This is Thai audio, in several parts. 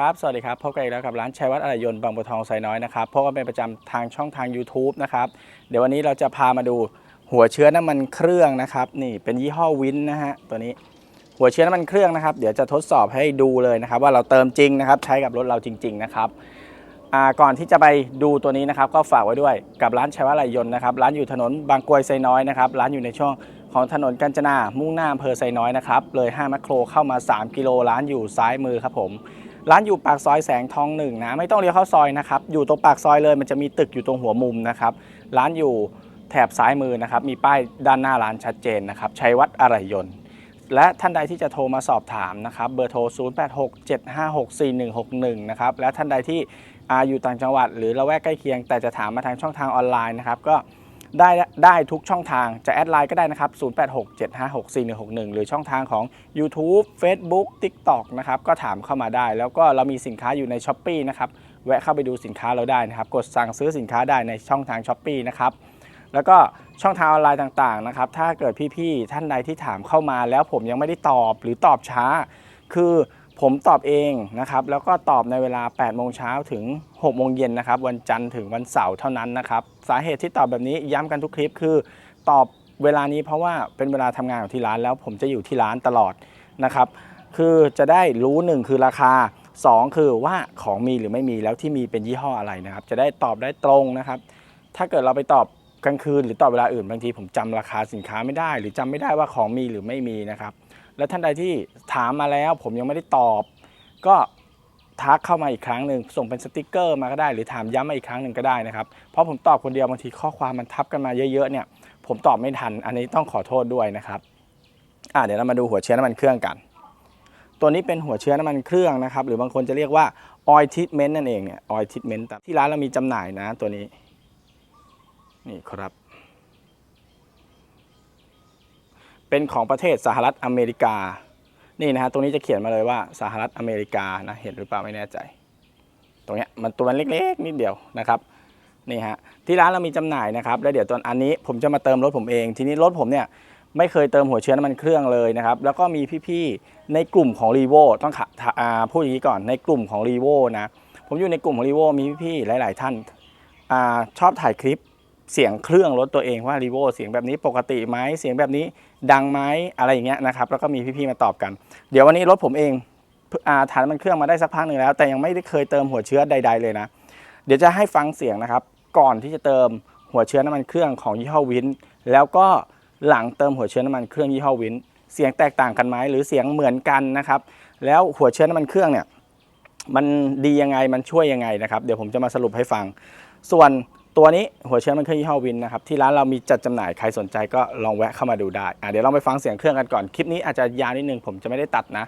ครับ สวัสดีครับ พบกันอีกแล้วกับร้านชัยวัฒน์อะไหล่ยนต์บางบัวทองไซน้อยนะครับพบกันเป็นประจำทางช่องทาง YouTube นะครับ เดี๋ยววันนี้เราจะพามาดูหัวเชื้อน้ำมันเครื่องนะครับ นี่เป็นยี่ห้อวินนะฮะตัวนี้ หัวเชื้อน้ำมันเครื่องนะครับ เดี๋ยวจะทดสอบให้ดูเลยนะครับ ว่าเราเติมจริงนะครับ ใช้กับรถเราจริง ๆ นะครับก่อนที่จะไปดูตัวนี้นะครับ ก็ฝากไว้ด้วยกับร้านชัยวัฒน์อะไหล่ยนต์นะครับร้านอยู่ถนนบางกรวยไซน้อยนะครับร้านอยู่ในช่วงของถนนกาญจนามุ่งหน้าอำเภอไซน้อยนะครับเลย5แมคโครเข้ามา 3 กิโลร้านอยู่ซ้ายมือครับผม ร้านอยู่ปากซอยแสงทองหนึ่งนะไม่ต้องเลี้ยวเข้าซอยนะครับอยู่ตรงปากซอยเลยมันจะมีตึกอยู่ตรงหัวมุมนะครับร้านอยู่แถบซ้ายมือนะครับมีป้ายด้านหน้าร้านชัดเจนนะครับชัยวัฒน์อะไหล่ยนต์และท่านใดที่จะโทรมาสอบถามนะครับเบอร์โทร 0867564161 นะครับและท่านใดที่อาอยู่ต่างจังหวัด หรือละแวกใกล้เคียง แต่จะถามมาทางช่องทางออนไลน์นะครับก็ ได้ได้ทุกช่องทางจะแอดไลน์ก็ได้นะครับ 0867564161 หรือช่องทางของ YouTube Facebook TikTok นะครับ ก็ถามเข้ามาได้ แล้วก็เรามีสินค้าอยู่ใน s h อ p e e นะครับ แวะเข้าไปดูสินค้าเราได้นะครับ กดสั่งซื้อสินค้าได้ในช่องทาง s h อ p e e นะครับ แล้วก็ช่องทางออนไลน์ต่างๆนะครับ ถ้าเกิดพี่ๆท่านใดที่ถามเข้ามาแล้วผมยังไม่ได้ตอบหรือตอบช้า คือผมตอบเองนะครับ แล้วก็ตอบในเวลา 8 โมงเช้าถึง 6 โมงเย็นนะครับ วันจันทร์ถึงวันเสาร์เท่านั้นนะครับ สาเหตุที่ตอบแบบนี้ย้ำกันทุกคลิปคือตอบเวลานี้เพราะว่าเป็นเวลาทำงานของที่ร้านแล้วผมจะอยู่ที่ร้านตลอดนะครับ คือจะได้รู้หนึ่งคือราคา 2 คือว่าของมีหรือไม่มีแล้วที่มีเป็นยี่ห้ออะไรนะครับ จะได้ตอบได้ตรงนะครับ ถ้าเกิดเราไปตอบกลางคืนหรือตอบเวลาอื่นบางทีผมจำราคาสินค้าไม่ได้ หรือจำไม่ได้ว่าของมีหรือไม่มีนะครับ และท่านใดที่ถามมาแล้วผมยังไม่ได้ตอบ ก็ ทักเข้ามาอีกครั้งหนึ่งส่งเป็นสติกเกอร์มาก็ได้ หรือถามย้ำมาอีกครั้งหนึ่งก็ได้นะครับ เพราะผมตอบคนเดียวบางทีข้อความมันทับกันมาเยอะๆเนี่ยผมตอบไม่ทัน อันนี้ต้องขอโทษด้วยนะครับอะเดี๋ยวเรามาดูหัวเชื้อน้ำมันเครื่องกัน ตัวนี้เป็นหัวเชื้อน้ำมันเครื่องนะครับ หรือบางคนจะเรียกว่า oil treatment นั่นเองเนี่ย oil treatment แต่ที่ร้านเรามีจำหน่ายนะตัวนี้นี่ครับ เป็นของประเทศสหรัฐอเมริกา นี่นะฮะตรงนี้จะเขียนมาเลยว่าสหรัฐอเมริกานะเห็นหรือเปล่าไม่แน่ใจ ตรงเนี้ยมันตัวมันเล็กๆนิดเดียวนะครับนี่ฮะที่ร้านเรามีจำหน่ายนะครับแล้วเดี๋ยวตอนอันนี้ผมจะมาเติมรถผมเอง ทีนี้รถผมเนี่ยไม่เคยเติมหัวเชื้อน้ำมันเครื่องเลยนะครับ แล้วก็มีพี่ๆในกลุ่มของ r ีโวต้องขะอ่าพูดอย่างนี้ก่อนในกลุ่มของ r ีโวนะผมอยู่ในกลุ่มของ r ีโวมีพี่ๆหลาย ๆ ท่านอาชอบถ่ายคลิป เสียงเครื่องรถตัวเองว่ารีโวเสียงแบบนี้ปกติไหมเสียงแบบนี้ดังไหมอะไรอย่างเงี้ยนะครับแล้วก็มีพี่ๆมาตอบกัน เดี๋ยววันนี้รถผมเองอาฐานมันเครื่องมาได้สักพักหนึ่งแล้ว แต่ยังไม่ได้เคยเติมหัวเชื้อใด ๆ เลยนะ เดี๋ยวจะให้ฟังเสียงนะครับ ก่อนที่จะเติมหัวเชื้อน้ำมันเครื่องของยี่ห้อวินแล้วก็หลังเติมหัวเชื้อน้ำมันเครื่องยี่ห้อวินเสียงแตกต่างกันไหมหรือเสียงเหมือนกันนะครับ แล้วหัวเชื้อน้ำมันเครื่องเนี่ยมันดียังไงมันช่วยยังไงนะครับ เดี๋ยวผมจะมาสรุปให้ฟัง ส่วน ตัวนี้หัวเชื้อมันคือยี่ห้อวินนะครับที่ร้านเรามีจัดจำหน่ายใครสนใจก็ลองแวะเข้ามาดูได้เดี๋ยวเราไปฟังเสียงเครื่องกันก่อนคลิปนี้อาจจะยาวนิดนึงผมจะไม่ได้ตัดนะ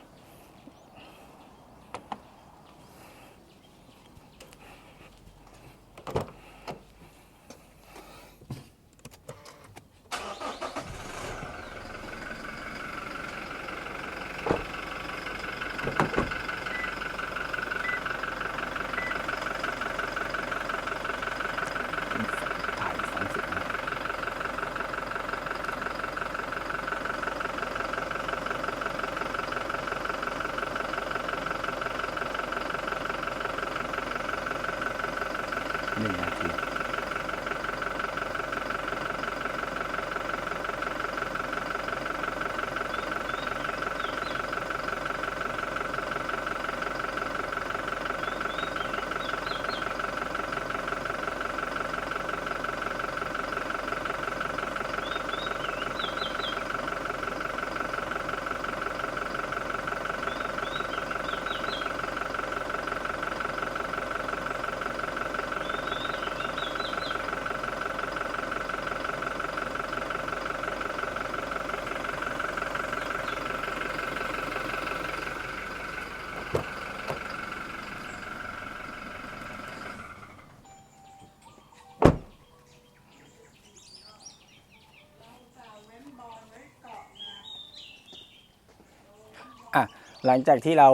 หลังจากที่เรา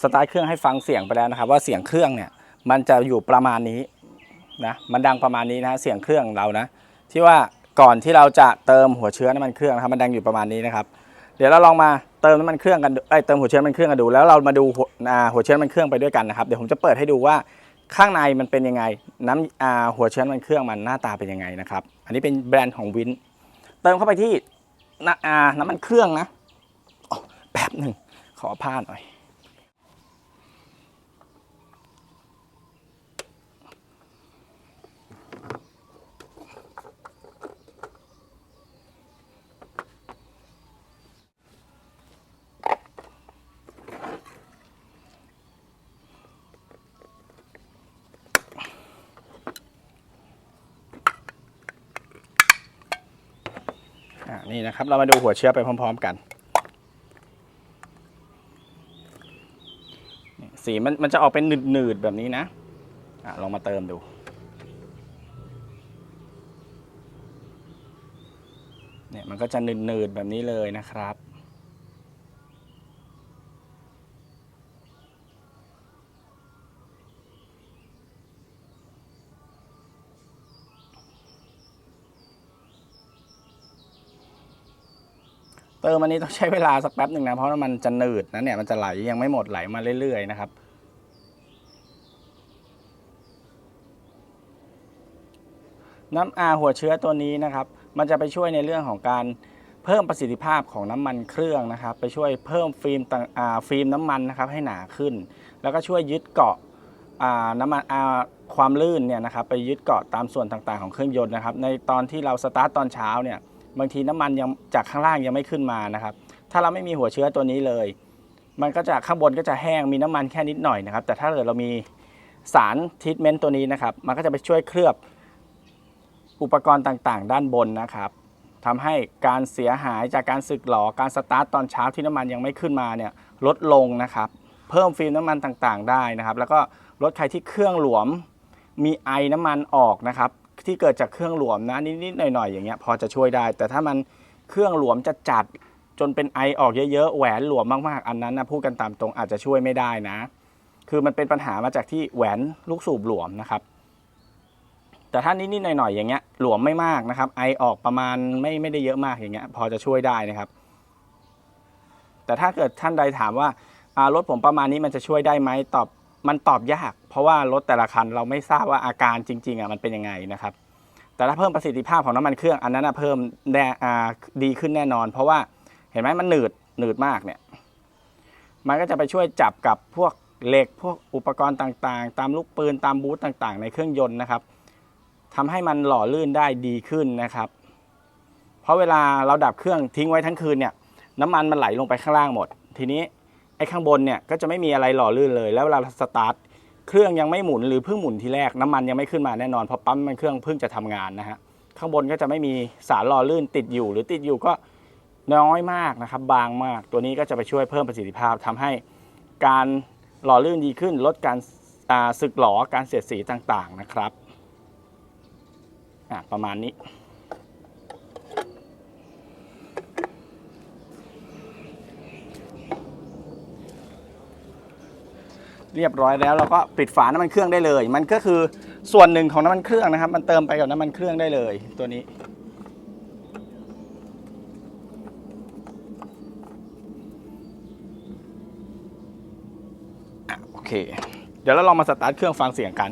สตาร์ทเครื่องให้ฟังเสียงไปแล้วนะครับ ว่าเสียงเครื่องเนี่ยมันจะอยู่ประมาณนี้นะมันดังประมาณนี้นะเสียงเครื่องเรานะที่ว่าก่อนที่เราจะเติมหัวเชื้อน้ำมันเครื่องนะครับมันดังอยู่ประมาณนี้นะครับ เดี๋ยวเราลองมาเติมน้ำมันเครื่องกันดูเอ้ยเติมหัวเชื้อน้ำมันเครื่องกันดู แล้วเรามาดูหัวเชื้อน้ำมันเครื่องไปด้วยกันนะครับเดี๋ยวผมจะเปิดให้ดูว่าข้างในมันเป็นยังไงน้ำหัวเชื้อน้ำมันเครื่องมันหน้าตาเป็นยังไงนะครับอันนี้เป็นแบรนด์ของวินเติมเข้าไปที่น้ำมันเครื่องนะแป๊บหนึ่ง ขอผ้าหน่อยอ่านี่นะครับ เรามาดูหัวเชื้อไปพร้อม ๆ กัน สีมันมันจะออกเป็นหนืดๆแบบนี้นะอะลองมาเติมดู เนี่ยมันก็จะหนืดๆแบบนี้เลยนะครับ เติมอันนี้ต้องใช้เวลาสักแป๊บหนึ่งนะเพราะมันจะหนืดนะเนี่ยมันจะไหลยังไม่หมดไหลมาเรื่อยๆนะครับน้ำอาหัวเชื้อตัวนี้นะครับ มันจะไปช่วยในเรื่องของการเพิ่มประสิทธิภาพของน้ำมันเครื่องนะครับ ไปช่วยเพิ่มฟิล์มต่างฟิล์มน้ำมันนะครับให้หนาขึ้น แล้วก็ช่วยยึดเกาะน้ำมันความลื่นเนี่ยนะครับไปยึดเกาะตามส่วนต่างๆของเครื่องยนต์นะครับ ในตอนที่เราสตาร์ทตอนเช้าเนี่ย บางทีน้ำมันยังจากข้างล่างยังไม่ขึ้นมานะครับ ถ้าเราไม่มีหัวเชื้อตัวนี้เลย มันก็จะข้างบนก็จะแห้งมีน้ำมันแค่นิดหน่อยนะครับ แต่ถ้าเกิดเรามีสารทรีทเมนต์ตัวนี้นะครับ มันก็จะไปช่วยเคลือบอุปกรณ์ต่างๆ ด้านบนนะครับทำให้การเสียหายจากการสึกหรอการสตาร์ทตอนเช้าที่น้ำมันยังไม่ขึ้นมาเนี่ยลดลงนะครับ เพิ่มฟิล์มน้ำมันต่างๆ ได้นะครับ แล้วก็รถใครที่เครื่องหลวมมีไอน้ำมันออกนะครับ ที่เกิดจากเครื่องหลวมนะนิดๆหน่อยๆอย่างเงี้ยพอจะช่วยได้ แต่ถ้ามันเครื่องหลวมจะจัดจนเป็นไอออกเยอะๆแหวนหลวมมากๆ อันนั้นนะพูดกันตามตรงอาจจะช่วยไม่ได้นะ คือมันเป็นปัญหามาจากที่แหวนลูกสูบหลวมนะครับ แต่ถ้านิดๆหน่อยๆอย่างเงี้ยหลวมไม่มากนะครับ ไอออกประมาณไม่ไม่ได้เยอะมากอย่างเงี้ยพอจะช่วยได้นะครับ แต่ถ้าเกิดท่านใดถามว่ารถผมประมาณนี้มันจะช่วยได้ไหมตอบมันตอบยาก เพราะว่ารถแต่ละคันเราไม่ทราบว่าอาการจริงๆอะมันเป็นยังไงนะครับ แต่ถ้าเพิ่มประสิทธิภาพของน้ำมันเครื่องอันนั้นนะเพิ่มแน่ดีขึ้นแน่นอน เพราะว่าเห็นไหมมันหนืดหนืดมากเนี่ยมันก็จะไปช่วยจับกับพวกเหล็กพวกอุปกรณ์ต่างๆ ตามลูกปืนตามบูธต่างๆ ในเครื่องยนต์นะครับทำให้มันหล่อลื่นได้ดีขึ้นนะครับ เพราะเวลาเราดับเครื่องทิ้งไว้ทั้งคืนเนี่ยน้ำมันมันไหลลงไปข้างล่างหมด ทีนี้ไอ้ข้างบนเนี่ยก็จะไม่มีอะไรหล่อลื่นเลย แล้วเวลาสตาร์ท เครื่องยังไม่หมุนหรือเพิ่งหมุนทีแรกน้ำมันยังไม่ขึ้นมาแน่นอนเพราะปั๊มมันเครื่องเพิ่งจะทำงานนะฮะข้างบนก็จะไม่มีสารหล่อลื่นติดอยู่ หรือติดอยู่ก็น้อยมากนะครับ บางมาก ตัวนี้ก็จะไปช่วยเพิ่มประสิทธิภาพทำให้การหล่อลื่นดีขึ้น ลดการสึกหลอการเสียดสีต่างๆนะครับอะประมาณนี้ เรียบร้อยแล้วเราก็ปิดฝาน้ำมันเครื่องได้เลย มันก็คือส่วนหนึ่งของน้ำมันเครื่องนะครับ มันเติมไปกับน้ำมันเครื่องได้เลยตัวนี้ โอเค เดี๋ยวเราลองมาสตาร์ทเครื่องฟังเสียงกัน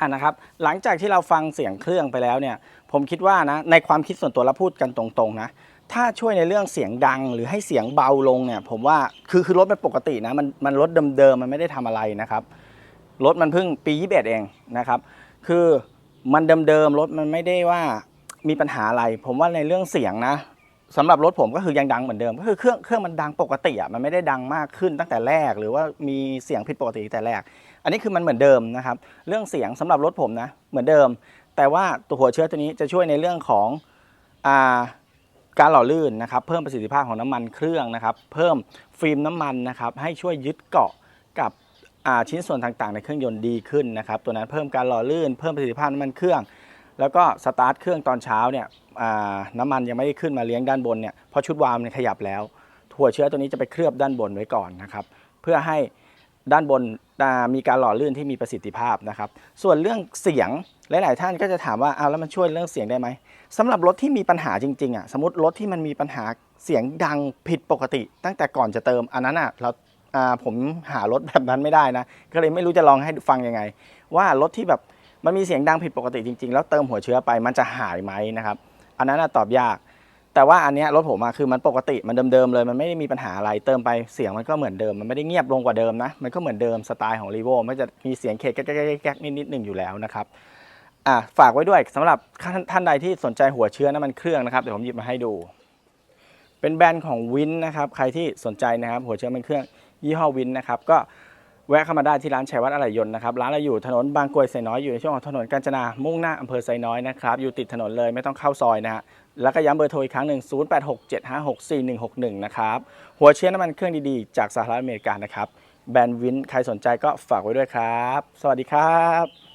อะนะครับหลังจากที่เราฟังเสียงเครื่องไปแล้วเนี่ยผมคิดว่านะในความคิดส่วนตัวเราพูดกันตรงๆนะถ้าช่วยในเรื่องเสียงดังหรือให้เสียงเบาลงเนี่ยผมว่าคือคือรถมันปกตินะมันมันรถเดิมๆมันไม่ได้ทำอะไรนะครับรถมันเพิ่งปี21เองนะครับ คือมันเดิมๆรถมันไม่ได้ว่ามีปัญหาอะไร ผมว่าในเรื่องเสียงนะสำหรับรถผมก็คือยังดังเหมือนเดิมก็คือเครื่องเครื่องมันดังปกติอะมันไม่ได้ดังมากขึ้นตั้งแต่แรก หรือว่ามีเสียงผิดปกติตั้งแต่แรก อันนี้คือมันเหมือนเดิมนะครับ เรื่องเสียงสำหรับรถผมนะ เหมือนเดิม แต่ว่าตัวหัวเชื้อตัวนี้จะช่วยในเรื่องของอาการหล่อลื่นนะครับเพิ่มประสิทธิภาพของน้ำมันเครื่องนะครับ เพิ่มฟิล์มน้ำมันนะครับให้ช่วยยึดเกาะกับชิ้นส่วนต่างๆ ในเครื่องยนต์ดีขึ้นนะครับ ตัวนั้นเพิ่มการหล่อลื่น เพิ่มประสิทธิภาพน้ำมันเครื่อง แล้วก็สตาร์ทเครื่องตอนเช้าเนี่ยน้ำมันยังไม่ได้ขึ้นมาเลี้ยงด้านบนเนี่ยเพราะชุดวาล์วมันขยับแล้วหัวเชื้อตัวนี้จะไปเคลือบด้านบนไว้ก่อนนะครับ เพื่อให้ด้านบน มีการหล่อลื่นที่มีประสิทธิภาพนะครับ ส่วนเรื่องเสียงหลาย ๆ ท่านก็จะถามว่าเอาแล้วมันช่วยเรื่องเสียงได้ไหมสำหรับรถที่มีปัญหาจริง ๆ อะ สมมติรถที่มันมีปัญหาเสียงดังผิดปกติ ตั้งแต่ก่อนจะเติมอันนั้นอะเราผมหารถแบบนั้นไม่ได้นะ ก็เลยไม่รู้จะลองให้ฟังยังไง ว่ารถที่แบบมันมีเสียงดังผิดปกติจริง ๆ แล้วเติมหัวเชื้อไปมันจะหายไหมนะครับ อันนั้นตอบยาก แต่ว่าอันเนี้ยรถผมอะคือมันปกติมันเดิมๆเลย มันไม่ได้มีปัญหาอะไรเติมไปเสียงมันก็เหมือนเดิม มันไม่ได้เงียบลงกว่าเดิมนะ มันก็เหมือนเดิมสไตล์ของรีโวมันจะมีเสียงเคกแก๊กแก๊กนิดๆหนึ่งอยู่แล้วนะครับอะฝากไว้ด้วยสำหรับท่านท่านใดที่สนใจหัวเชื้อน้ำมันเครื่องนะครับเดี๋ยวผมหยิบมาให้ดู เป็นแบรนด์ของวินนะครับใครที่สนใจนะครับหัวเชื้อน้ำมันเครื่องยี่ห้อวินนะครับก็แวะเข้ามาได้ที่ร้านชัยวัฒน์อะไหล่ยนต์นะครับร้านเราอยู่ถนนบางกรวยไซน้อยอยู่ในช่วงของถนนกาญจนามุ่งหน้าอำเภอไซน้อยนะครับอยู่ติดถนนเลยไม่ต้องเข้าซอยนะฮะ แล้วก็ย้ำเบอร์โทรอีกครั้งหนึ่ง0867564161 นะครับ หัวเชื้อน้ำมันเครื่องดีๆ จากสหรัฐอเมริกานะครับ แบรนด์วินใครสนใจก็ฝากไว้ด้วยครับ สวัสดีครับ